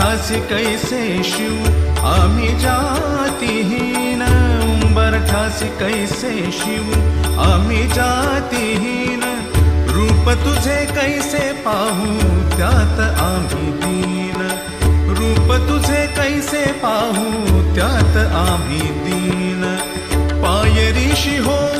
उंबरठ्यासी कैसे शिव? आम्ही जातीहीन उंबरठ्यासी कैसे शिव? आम्ही जातीहीन रूप तुझे कैसे पाहू? त्यात आम्ही दीन। रूप तुझे कैसे पाहू? त्यात आम्ही दीन। पायरीशी हो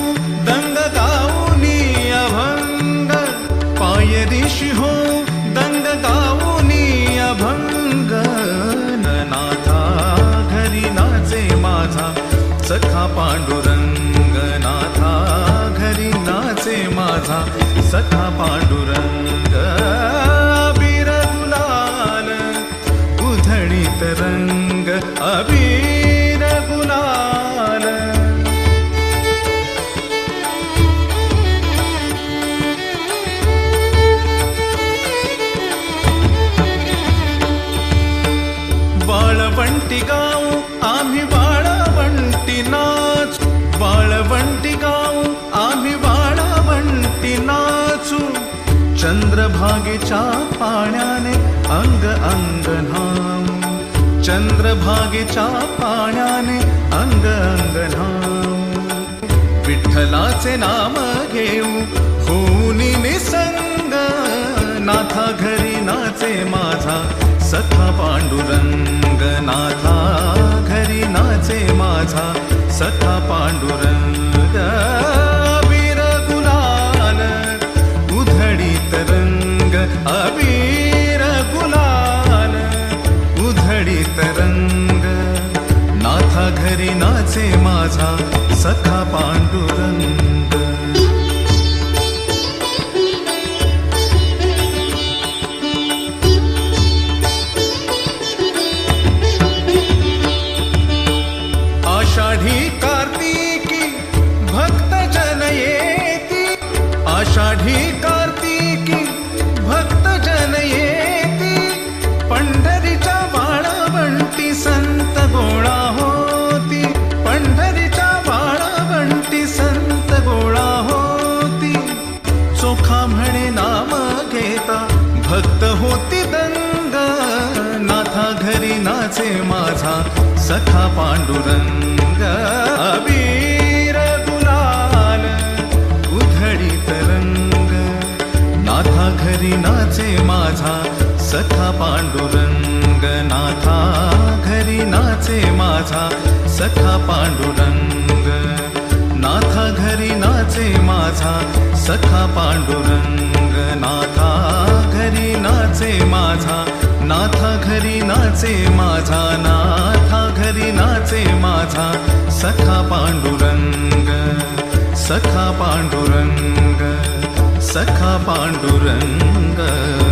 सखा पांडुरंग नाथा घरी नाचे माझा सखा पांडुरंग. अबीर गुलाल उधळीत रंग अबीर गुलाल वाळवंटी गाव आम्ही वाळवंटी नाच वाळवंटी गाऊ आम्ही वाळवंटी नाचू चंद्रभागेच्या पाण्याने अंग अंग नाम चंद्रभागेच्या पाण्याने अंग अंग नाम विठ्ठलाचे नाम घेऊ होऊनी निसंग. नाथा घरी नाचे माझा सखा पांडुरंग. नाथा घरी नाचे माझा सखा पांडुरंग अबीर गुलाल उधडी तरंग अबीर गुलाल उधळीत नाथा घरी नाचे माझा सखा पांडुरंग. आषाढी कार्तिकी भक्त जन येती पंढरीच्या बाळवंटी संत गोळा होती. पंढरीच्या बाळवंटी संत गोळा होती. चोखा म्हणे नाम घेता भक्त होती दंग. नाथा घरी नाचे माझा सखा पांडुरंग. सखा पांडुरंग नाथा घरी नाचे माझा सखा पांडुरंग नाथा घरी नाचे माझा सखा पांडुरंग नाथा घरी नाचे माझा नाथा घरी नाचे माझा नाथा घरी नाचे माझा सखा पांडुरंग सखा पांडुरंग सखा पांडुरंग।